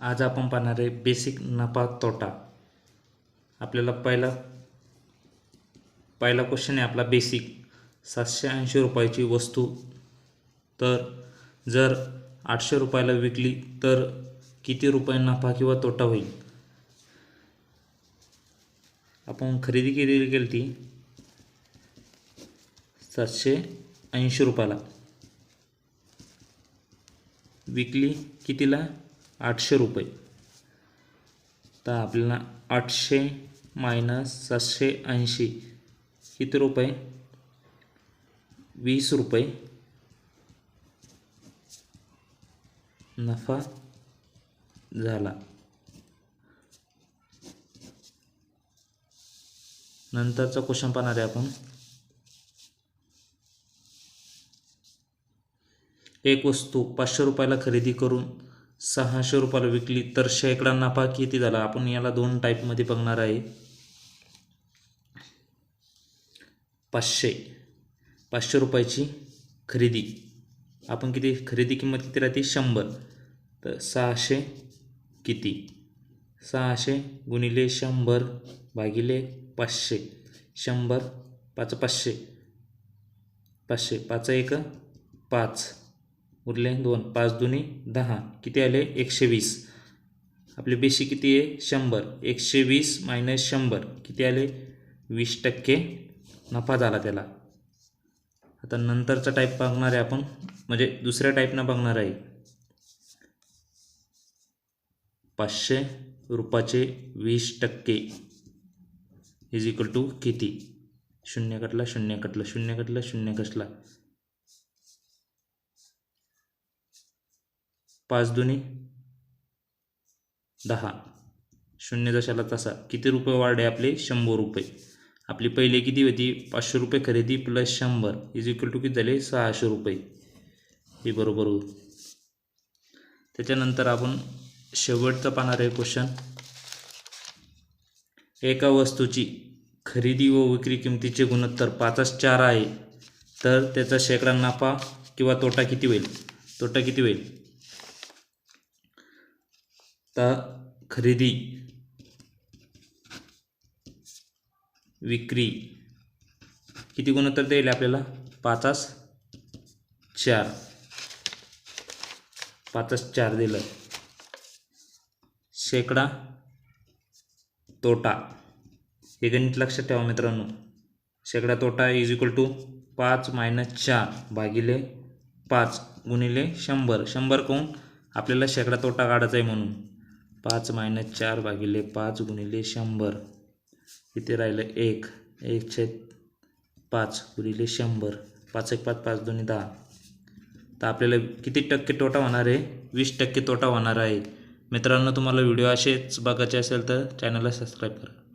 आज आपण पाहणार आहे बेसिक नफा तोटा. आपल्याला पहिला पहिला क्वेश्चन आहे आपला बेसिक सातशे ऐंशी रुपयाची वस्तू. तर जर आठशे रुपयाला विकली तर किती रुपये नफा किंवा तोटा होईल? आपण खरेदी केलेली गेली ती सातशे ऐंशी रुपयाला. विकली कितीला? आठशे रुपये. तर आपल्याला आठशे मायनस सातशे ऐंशी किती रुपये? वीस रुपये. नफा झाला. नंतरचा क्वेश्चन पाहणार आहे आपण. एक वस्तू पाचशे रुपयाला खरेदी करून सहाशे रुपयाला विकली तर शेकडा नफा किती झाला? आपण याला दोन टाईपमध्ये बघणार आहे. पाचशे. पाचशे रुपयाची खरेदी. आपण किती? खरेदी किंमत किती राहते? शंभर. तर सहाशे किती? सहाशे गुणिले शंभर भागिले पाचशे. शंभर पाच पाचशे. पाचशे. पाच एक पाच. उरले दोन पाच दोन्ही दहा. किती आले? एकशे वीस. आपली बेशी किती आहे? शंभर. एकशे वीस मायनस शंभर. किती आले? वीस टक्के नफा झाला त्याला. आता नंतरचा टाईप बघणार आहे आपण. म्हणजे दुसऱ्या टाईपनं बघणार आहे. पाचशे रुपयाचे वीस टक्के इज इक्वल टू किती? शून्य कटला शून्य कटलं शून्य कटलं शून्य कसला पाच दोन्ही. दहा. शून्य जशाला तसा. किती रुपये वाढले आपले? शंभर रुपये. आपली पहिले किती होती? पाचशे रुपये खरेदी प्लस शंभर. इज इक्वल टू किती झाले? सहाशे रुपये. हे बरोबर होईल. त्याच्यानंतर आपण शेवटचं पाहणार आहे क्वेश्चन एका वस्तूची खरेदी व विक्री किमतीचे गुणोत्तर पाचच चार आहे. तर त्याचा शेकडा नफा किंवा तोटा किती होईल? तोटा किती होईल? तर खरेदी विक्री. किती गुणोत्तर देईल आपल्याला? पाचास चार. पाचच चार दिलं. शेकडा तोटा. हे गणित लक्षात ठेवा मित्रांनो. शेकडा तोटा इज इक्वल टू पाच मायनस चार भागिले पाच गुणिले शंभर. शंभर कोण? आपल्याला शेकडा तोटा काढायचा आहे म्हणून. पाच मायनस चार भागिले पाच गुणिले शंभर. किती राहिलं एक. एक छेद पाच गुणिले शंभर. पाच एक पाच पाच दोन्ही दहा. तर आपल्याला किती टक्के तोटा होणार आहे? वीस टक्के तोटा होणार आहे. मित्रांनो तुम्हाला व्हिडिओ असेच बघायचे असेल तर चॅनलला सबस्क्राईब करा.